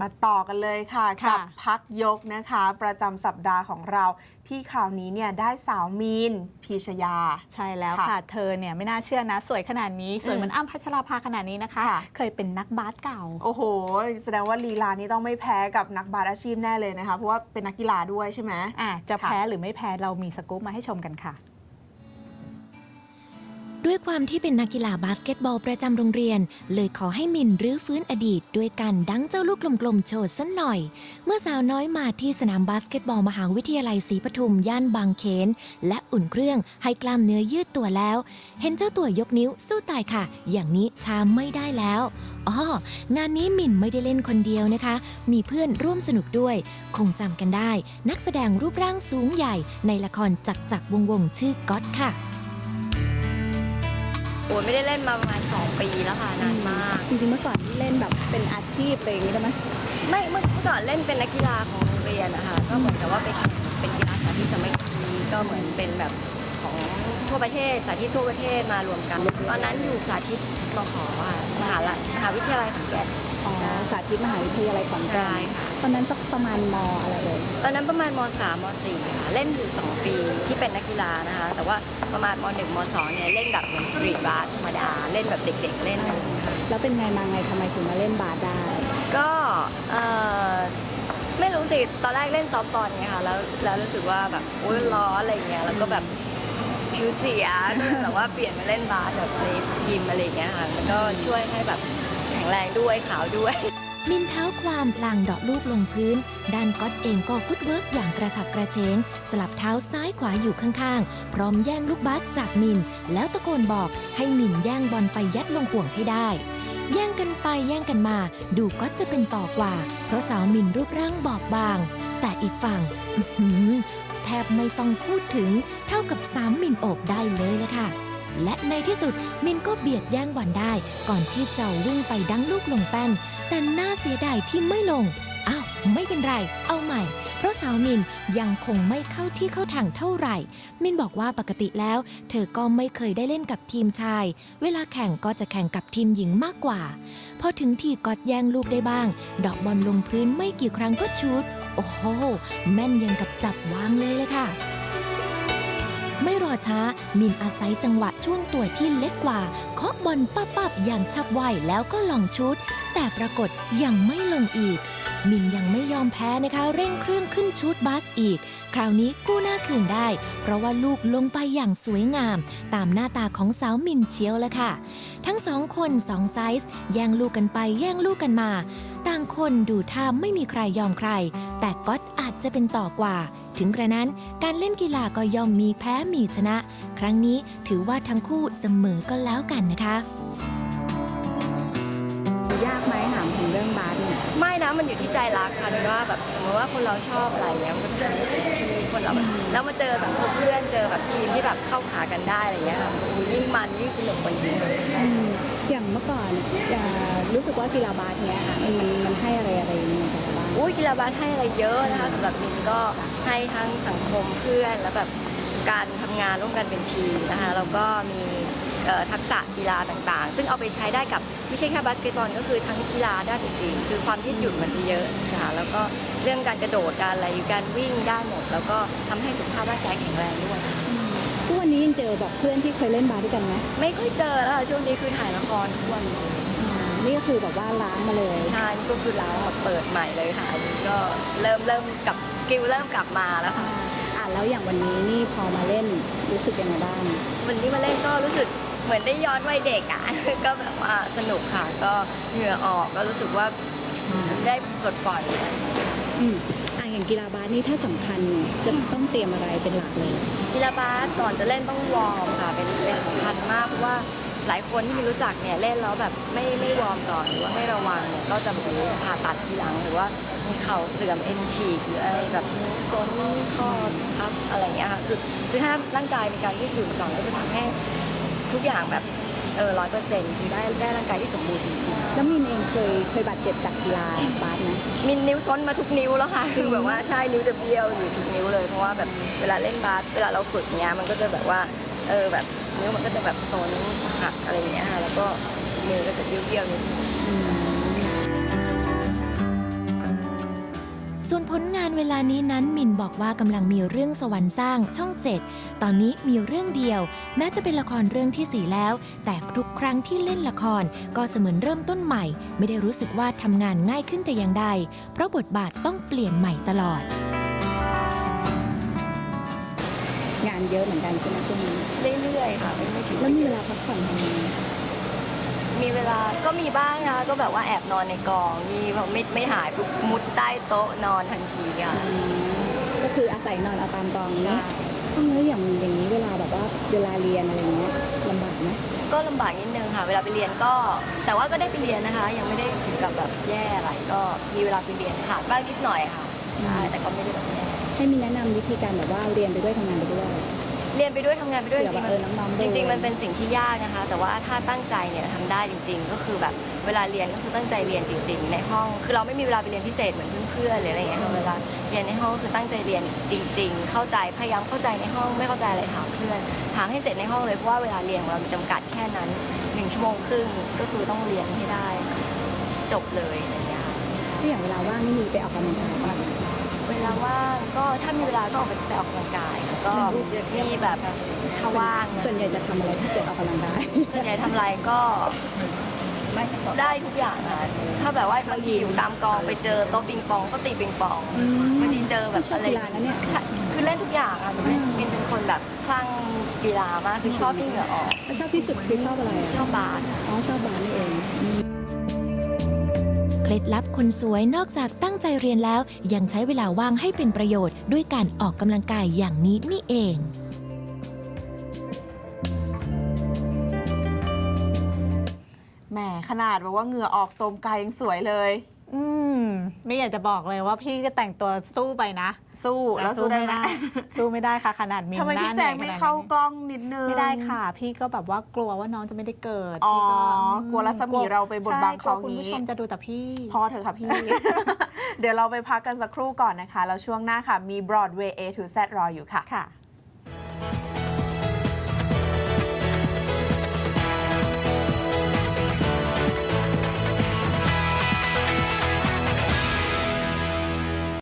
มาต่อกันเลยค่ะค่ะกับพักยกนะคะ ประจำสัปดาห์ของเราที่คราวนี้เนี่ยได้สาวมีนพีชยา ใช่แล้วค่ะ ค่ะเธอเนี่ยไม่น่าเชื่อนะ สวยขนาดนี้ สวยเหมือนอ้ำพัชราภาขนาดนี้นะคะ ค่ะ เคยเป็นนักบาสเก่า โอ้โห แสดงว่าลีลานี้ต้องไม่แพ้กับนักบาสอาชีพแน่เลยนะคะ เพราะว่าเป็นนักกีฬาด้วยใช่ไหม อะจะค่ะ แพ้หรือไม่แพ้เรามีสกู๊ปมาให้ชมกันค่ะ ด้วยความที่เป็นนักกีฬาบาสเกตบอลประจำโรงเรียน เลยขอให้มินรื้อฟื้นอดีต ด้วยการดังเจ้าลูกกลมๆโชว์สันหน่อย เมื่อสาวน้อยมาที่สนามบาสเกตบอลมหาวิทยาลัยศรีปทุมย่านบางเขน และอุ่นเครื่องให้กล้ามเนื้อยืดตัวแล้ว เห็นเจ้าตัวยกนิ้วสู้ตายค่ะ อย่างนี้ช้าไม่ได้แล้วอ๋องานนี้มินไม่ได้เล่นคนเดียวนะคะ มีเพื่อนร่วมสนุกด้วย คงจำกันได้ นักแสดงรูปร่างสูงใหญ่ในละครจักจักรวงวงชื่อก๊อตค่ะ ไม่ได้เล่นมาประมาณ 2 ปีแล้วค่ะนานมาก จริงๆเมื่อก่อนที่เล่นแบบเป็นอาชีพอะไรอย่างนี้ได้ไหมไม่เมื่อเมื่อก่อนเล่นเป็นนักกีฬาของโรงเรียนนะคะก็เหมือนกับว่าไปแข่งเป็นกีฬาสาธิตสามัคคีก็เหมือนเป็นแบบของ ทั่วประเทศสาธิตทั่วประเทศมารวมกัน ตอนนั้นอยู่สาธิตมขอะมหาลัยมหาวิทยาลัยขอนแก่น อ๋อสาธิตมหาวิทยาลัยขอนแก่ใช่นค่ะ ตอนนั้นสักประมาณมอะไรเลย ตอนนั้นประมาณม .3 ม .4 ค่ะเล่นอยู่2ปีที่เป็นนักกีฬานะคะ แต่ว่าประมาณม .1 ม .2 เนี่ยเล่นแบบเหมือนสตรีทบาสธรรมดาเล่นแบบเด็กๆ เล่นอะไรอย่างเงี้ยค่ะ แล้วเป็นไงมาไงทำไมถึงมาเล่นบาสได้ ก็เอ่อไม่รู้สิ ตอนแรกเล่นซอฟต์บอลไงค่ะแล้วแล้วรู้สึกว่าแบบโอ้ยร้อนอะไรเงี้ยแล้วก็แบบ ผิวเสียก็เลยแบบว่าเปลี่ยนมาเล่นบาสแบบในยิมอะไรเงี้ยค่ะก็ช่วยให้แบบแข็งแรงด้วยขาวด้วย มินเท้าความพลางเดาะลูกลงพื้น ด้านก๊อตเองก็ฟุตเวิร์กอย่างกระฉับกระเฉง สลับเท้าซ้ายขวาอยู่ข้างๆ พร้อมแย่งลูกบาสจากมิน แล้วตะโกนบอกให้มินแย่งบอลไปยัดลงห่วงให้ได้ แย่งกันไปแย่งกันมา ดูก๊อตจะเป็นต่อกว่า เพราะสาวมินรูปร่างบอบบาง แต่อีกฝั่ง บไม่ต้องพูดถึงเท่ากับสามมินโอบได้เลยละค่ะ และในที่สุดมินก็เบียดแย่งบอลได้ ก่อนที่เจ้าวิ่งไปดังลูกลงแป้น แต่น่าเสียดายที่ไม่ลง อ้าว ไม่เป็นไร เอาใหม่ เพราะสาวมินยังคงไม่เข้าที่เข้าทางเท่าไหร่ มินบอกว่าปกติแล้ว เธอก็ไม่เคยได้เล่นกับทีมชาย เวลาแข่งก็จะแข่งกับทีมหญิงมากกว่า พอถึงทีก็แย่งลูกได้บ้าง ดอกบอลลงพื้นไม่กี่ครั้งก็ชูดโอ้โห แม่นยังกับจับวางเลยเลยค่ะไม่รอช้า มินอาศัยจังหวะช่วงตัวที่เล็กกว่าเคาะบอลปั๊บๆอย่างฉับไวแล้วก็ลองชุด แต่ปรากฏยังไม่ลงอีก มินยังไม่ยอมแพ้นะคะเร่งเครื่องขึ้นชุดบาสอีก คราวนี้กู้หน้าคืนได้ เพราะว่าลูกลงไปอย่างสวยงาม ตามหน้าตาของสาวมินเชียวละค่ะ ทั้งสองคนสองไซส์แย่งลูกกันไปแย่งลูกกันมา ต่างคนดูท่าไม่มีใครยอมใคร แต่ก๊อตอาจจะเป็นต่อกว่า ถึงกระนั้นการเล่นกีฬาก็ย่อมมีแพ้มีชนะ ครั้งนี้ถือว่าทั้งคู่เสมอก็แล้วกันนะคะ นี่ยไม่นะมันอยู่ที่ใจรักค่ะเป็นว่าแบบสมมติว่าคนเราชอบอะไรเงี้ยมันก็จะทำให้เต็มที่คนเราแบบแล้วมาเจอสังคมเพื่อนเจอแบบทีมที่แบบเข้าขากันได้อะไรเงี้ยค่ะยิ่งมันยิ่งสนุกกว่ายิ่งอืมอย่างเมื่อก่อนอ่ารู้สึกว่ากีฬาบาสเนี้ยค่ะมันมันมันให้อะไรอะไรอย่างเงี้ยกับบ้างอุ้ยกีฬาบาสให้อะไรเยอะนะคะสำหรับมินก็ให้ทั้งสังคมเพื่อนแล้วแบบการทำงานร่วมกันเป็นทีมนะคะแล้วก็มีเอ่อทักษะกีฬาต่างๆ ซึ่งเอาไปใช้ได้กับไม่ ใช่แค่บาสเกตบอลก็คือทั้งกีฬาด้านอื่นๆคือความยืดหยุ่นมันจะเยอะค่ะแล้วก็เรื่องการกระโดดการอะไรการวิ่งได้หมด แล้วก็ทำให้สุขภาพร่างกายแข็งแรงด้วยทุกวันนี้ยังเจอแบบเพื่อนที่เคยเล่นบาสด้วยกันไหมไม่ค่อยเจอแล้วค่ะช่วงนี้คือถ่ายละครทุกวันเลยอ่านี่ก็คือแบบว่าล้างมาเลยใช่นี่ก็คือร้านมาเปิดใหม่เลยค่ะอันนี้ก็เริ่มเริ่มกลับสกิลเริ่มกลับมาแล้วค่ะอ่าแล้วอย่างวันนี้นี่พอมาเล่นรู้สึกยังไงบ้างวันนี้มาเล่นก็รู้สึก เหมือนได้ย้อนวัยเด็กอะ ก็แบบว่าสนุกค่ะ ก็เหงื่อออกก็รู้สึกว่าได้ปลดปล่อยอะไรอย่างเงี้ยอืมอะอย่างกีฬาบาสนี่ถ้าสำคัญเนี่ยจะต้องเตรียมอะไรเป็นหลักเลย กีฬาบาสก่อนจะเล่นต้องวอร์มค่ะ เป็นเป็นสำคัญมากเพราะว่าหลายคนที่ไม่รู้จักเนี่ยเล่นแล้วแบบไม่ไม่วอร์มก่อนหรือว่าไม่ระวังเนี่ยก็จะแบบผ่าตัดทีหลังหรือว่ามีเข่าเสื่อมเอ็นฉีกหรืออะไรแบบนิ้วก้นข้อพับอะไรอย่างเงี้ยค่ะคือคือถ้าร่างกายมีการยืดหยุ่นก่อนก็จะทำให้ ทุกอย่างแบบเออร้อยเปอร์เซ็นต์คือได้ได้ร่างกายที่สมบูรณ์จริงๆ แล้วมินเองเคยเคยบาดเจ็บจากกีฬาบาสไหม มินนิ้วซ้นมาทุกนิ้วแล้วค่ะ คือแบบว่าใช่นิ้วจะเบี้ยวอยู่ทุกนิ้วเลย เพราะว่าแบบเวลาเล่นบาสเวลาเราฝึกเนี้ยมันก็จะแบบว่าเออแบบนิ้วมันก็จะแบบซ้นหักอะไรอย่างเงี้ยค่ะแล้วก็มือก็จะเบี้ยวๆนิดนึง ส่วนผลงานเวลานี้นั้นมินบอกว่ากำลังมีเรื่องสวรรค์สร้างช่องเจ็ดตอนนี้มีเรื่องเดียว แม้จะเป็นละครเรื่องที่สี่แล้ว แต่ทุกครั้งที่เล่นละครก็เสมือนเริ่มต้นใหม่ ไม่ได้รู้สึกว่าทำงานง่ายขึ้นแต่อย่างใด เพราะบทบาทต้องเปลี่ยนใหม่ตลอด งานเยอะเหมือนกันใช่ไหมช่วงนี้เรื่อยๆค่ะไม่ไม่ถึงแล้วมีเวลาพักผ่อนทำงานไหม มีเวลาก็มีบ้างนะก็แบบว่าแอบนอนในกองนี่พอไม่ไม่หายปุ๊บมุดใต้โต๊ะนอนทันทีค่ะอืมก็คืออาศัยนอนเอาตามกองเนาะต้องแล้วอย่างอย่างนี้เวลาแบบว่าเวลาเรียนอะไรเงี้ยลำบากไหมก็ลำบากนิดนึงค่ะ เวลาไปเรียนก็ แต่ว่าก็ได้ไปเรียนนะคะ ยังไม่ได้ถึงกับแบบแย่อะไรก็มีเวลาไปเรียนขาดบ้างนิดหน่อยค่ะใช่แต่ก็ไม่ได้แบบแย่ให้มีแนะนำวิธีการแบบว่าเรียนไปด้วยทำงานไปด้วย เรียนไปด้วยทำงานไปด้วยจเผื่อริงว่าๆเอมันอน้องๆโดจนริง ๆ มันเป็นสิ่งที่ยากนะคะ แต่ว่าถ้าตั้งใจเนี่ยทำได้จริง ๆ ก็คือแบบเวลาเรียนก็คือตั้งใจเรียนจริง ๆ ในห้อง คือเราไม่มีเวลาไปเรียนพิเศษเหมือนเพื่อนๆหรืออะไรอย่างเงี้ยค่ะเวลาเรียนในห้องก็คือตั้งใจเรียนจริง ๆ เข้าใจพยายามเข้าใจในห้องไม่เข้าใจอะไรถามเพื่อนถามให้เสร็จในห้องเลยเพราะว่าเวลาเรียนของเรามีจำกัดแค่นั้นหนึ่งชั่วโมงครึ่งก็คือต้องเรียนให้ได้ จบเลยอะไรอย่างเงี้ยค่ะถ้าอย่างเวลาว่างนี่มีไปออกกำลังกายบ้าง เวลาว่างก็ถ้ามีเวลาก็ออกไปไปออกกำลังกายแล้วก็มีแบบถ้าว่างนะส่วนใหญ่จะทำอะไรถ้าเกิดออกกำลังกายส่วนใหญ่ทำอะไรก็ได้ทุกอย่างค่ะถ้าแบบว่าบางทีอยู่ตามกองไปเจอโต๊ะปิงปองก็ตีปิงปองบางทีเจอแบบชอบอะไรกีฬานะเนี่ยใช่คือเล่นทุกอย่างค่ะหนูเล่นมินเป็นคนแบบคลั่งกีฬามากคือชอบที่เหงื่อออกแล้วชอบที่สุดคือชอบอะไรชอะอบบาสอ๋อชอบบาสนี่เองเค ล็ดลับคนสวยนอกจากตั้งใจเรียนแล้ว ยังใช้เวลาว่างให้เป็นประโยชน์ ด้วยการออกกำลังกายอย่างนี้นี่เอง แหมขนาดแบบว่าเหงื่อออกโสมกายยังสวยเลย อืมไม่อยากจะบอกเลยว่าพี่ก็แต่งตัวสู้ไปนะ สู้แล้วสู้ได้ไหมสู้ไม่ได้ค่ะขนาดมีทำไมหน้าพี่แจงหนื่ไม่อยขนดนี้เข้ากล้องนิดนึงไม่ได้ค่ะ พี่ก็แบบว่ากลัวว่าน้องจะไม่ได้เกิดอ๋อพี่ก็อืมกลัวรัศมีเราไปบดบังเขาใช่กลัวคุณผู้งี้ชมจะดูแต่พี่ พอเถอะค่ะพี่ เดี๋ยวเราไปพักกันสักครู่ก่อนนะคะ แล้วช่วงหน้าค่ะ มี Broadway A to Z รออยู่ค่ะ ค่ะ